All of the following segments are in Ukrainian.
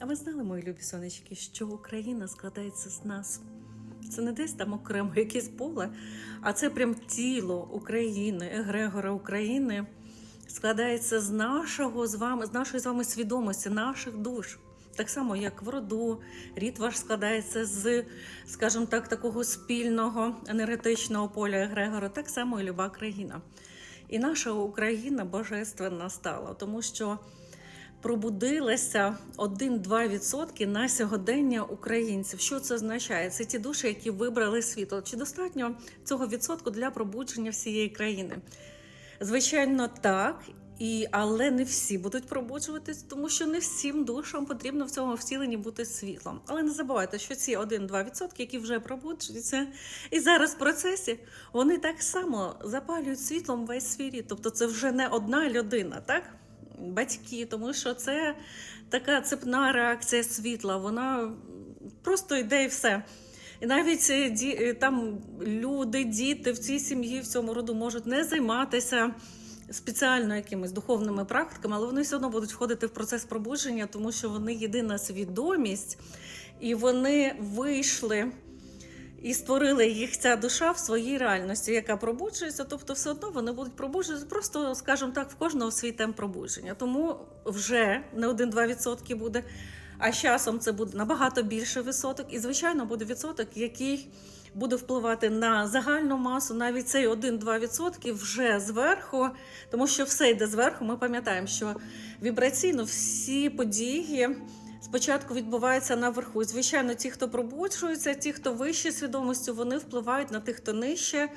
А ви знали, мої любі сонечки, що Україна складається з нас? Це не десь там окремо якесь поле, а це прям тіло України, егрегора України складається з нашого з вами, з нашої з вами свідомості, наших душ. Так само, як в роду, рід ваш складається з, скажімо так, такого спільного енергетичного поля егрегора, так само і люба країна. І наша Україна божественна стала, тому що пробудилися 1-2% на сьогодення українців. Що це означає? Це ті душі, які вибрали світло. Чи достатньо цього відсотку для пробудження всієї країни? Звичайно, так. І, але не всі будуть пробуджуватись, тому що не всім душам потрібно в цьому втіленні бути світлом. Але не забувайте, що ці 1-2%, які вже пробуджуються, і зараз в процесі вони так само запалюють світлом весь рід. Тобто це вже не одна людина, так? Батьки, тому що це така цепна реакція світла. Вона просто йде і все. І навіть е, е, там люди, діти в цій сім'ї, в цьому роду можуть не займатися спеціально якимись духовними практиками, але вони все одно будуть входити в процес пробудження, тому що вони єдина свідомість, і вони вийшли. І створили їх ця душа в своїй реальності, яка пробуджується. Тобто, все одно вони будуть пробуджуватися, просто, скажімо так, в кожного свій темп пробудження. Тому вже не 1-2% буде, а з часом це буде набагато більше відсоток. І, звичайно, буде відсоток, який буде впливати на загальну масу, навіть цей 1-2% вже зверху, тому що все йде зверху. Ми пам'ятаємо, що вібраційно всі події. Спочатку відбувається наверху. Звичайно, ті, хто пробуджується, ті, хто вище свідомістю, вони впливають на тих, хто нижче,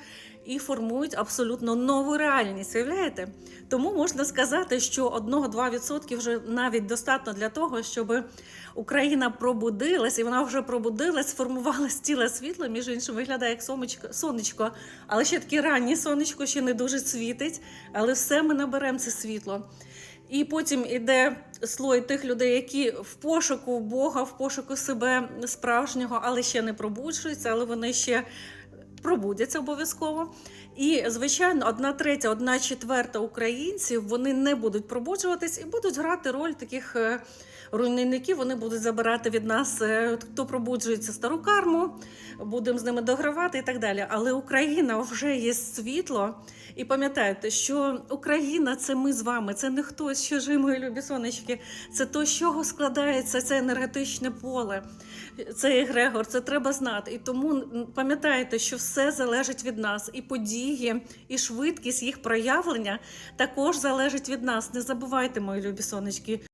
і формують абсолютно нову реальність. Уявляєте? Тому можна сказати, що 1-2% вже навіть достатньо для того, щоб Україна пробудилась, і вона вже пробудилась, сформувала тіла світло. Між іншим, виглядає як сонечко, але ще таке раннє сонечко ще не дуже світить. Але все ми наберемо це світло. І потім іде слой тих людей, які в пошуку Бога, в пошуку себе справжнього, але ще не пробуджуються, але вони ще пробудяться обов'язково. І, звичайно, одна третя, одна четверта українців вони не будуть пробуджуватись і будуть грати роль таких е, руйнівників. Вони будуть забирати від нас, е, хто пробуджується стару карму, будемо з ними догравати і так далі. Але Україна вже є світло. І пам'ятайте, що Україна це ми з вами, це не хтось, що мої любі сонечки, це то, з чого складається це енергетичне поле, це егрегор, це треба знати. І тому пам'ятайте, що все залежить від нас, і події, і швидкість їх проявлення також залежить від нас. Не забувайте, мої любі сонечки.